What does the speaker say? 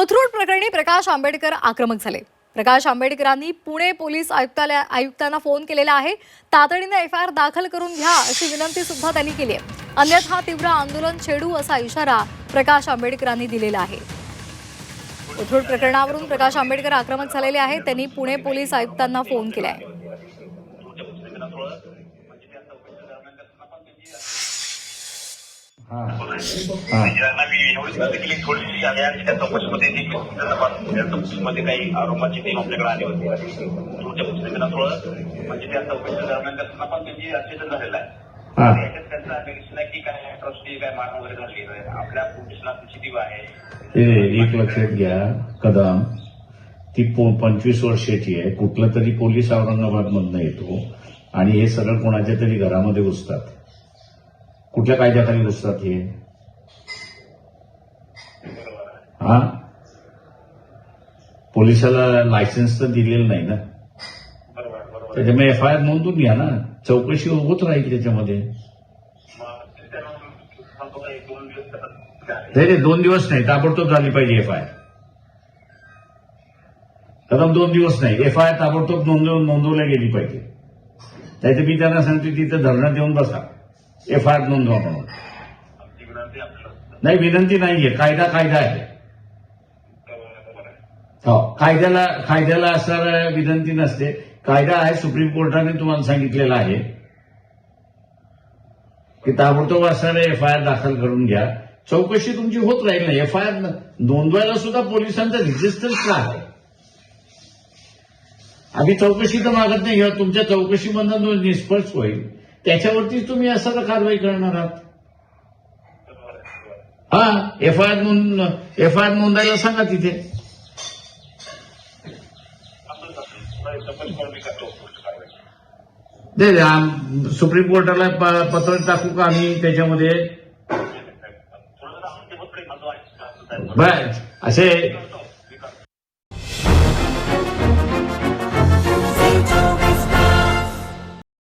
कोथरूड प्रकरणी प्रकाश आंबेडकर आक्रमक झाले. प्रकाश आंबेडकरांनी पुणे पोलीस आयुक्तालय आयुक्तांना फोन केलेला आहे. तातडीने एफ आय आर दाखल करून घ्या अशी विनंती सुद्धा त्यांनी केली आहे. अन्यथा तीव्र आंदोलन छेडू असा इशारा प्रकाश आंबेडकरांनी दिलेला आहे. कोथरूड प्रकरणावरून प्रकाश आंबेडकर आक्रमक झालेले आहेत. त्यांनी पुणे पोलीस आयुक्तांना फोन केला आहे हा. मी एवढीच विनंती केली थोडीशी आणि आज त्या चौकशीमध्ये जी संदर्भात त्या चौकशीमध्ये काही आरोपाची टीम आपल्याकडे आली होती तुमच्या पुस्तकांना थोडं म्हणजे त्या चौकशी दरम्यान त्यांना पण त्यांची अचेतन झालेलं आहे. आणि याच्यात त्यांचं अपेक्षित आहे की काय अट्रॉसिटी काय मार वगैरे झाली आहे आपल्या पोलिसला सीसीटीव्ही आहे. ते एक लक्षात घ्या कदम. ती पंचवीस वर्षाची आहे. कुठला तरी पोलीस औरंगाबाद मधनं येतो. आणि हे सगळं कोणाच्या तरी घरामध्ये घुसतात. कुठल्या कायद्याखाली रुजतात हे हा? पोलिसाला लायसन्स तर दिलेलं नाही ना? त्याच्यामुळे एफ आय आर नोंदून घ्या ना. चौकशी होत राहील त्याच्यामध्ये. दोन दिवस नाही दोन दिवस नाही. ताबडतोब झाली पाहिजे एफ आय आर कदम दोन दिवस नाही. एफ आय आर ताबडतोब नोंदवून नोंदवल्या गेली पाहिजे. नाहीतर मी त्यांना सांगते तिथं धरणं देऊन बसा. एफ आय आर नोंदवा म्हणून विनंती नाही विनंती नाहीये. कायदा कायदा आहे. हो कायद्याला कायद्याला असणार विनंती नसते. कायदा आहे सुप्रीम कोर्टाने तुम्हाला सांगितलेला आहे. की ताबडतोब असणारे एफ आय आर दाखल करून घ्या. चौकशी तुमची होत राहील ना. एफ आय आर नोंदवायला सुद्धा पोलिसांचा रिजिस्टर्स का आहे. आम्ही चौकशी तर मागत नाही. किंवा तुमच्या चौकशीमधनं निष्पर्श होईल. त्याच्यावरतीच तुम्ही असं कारवाई करणार आहात. हा एफ आय आर नोंद एफ आय आर नोंदायला सांगा तिथे सुप्रीम कोर्टाला पत्र टाकू का आम्ही त्याच्यामध्ये. बर असे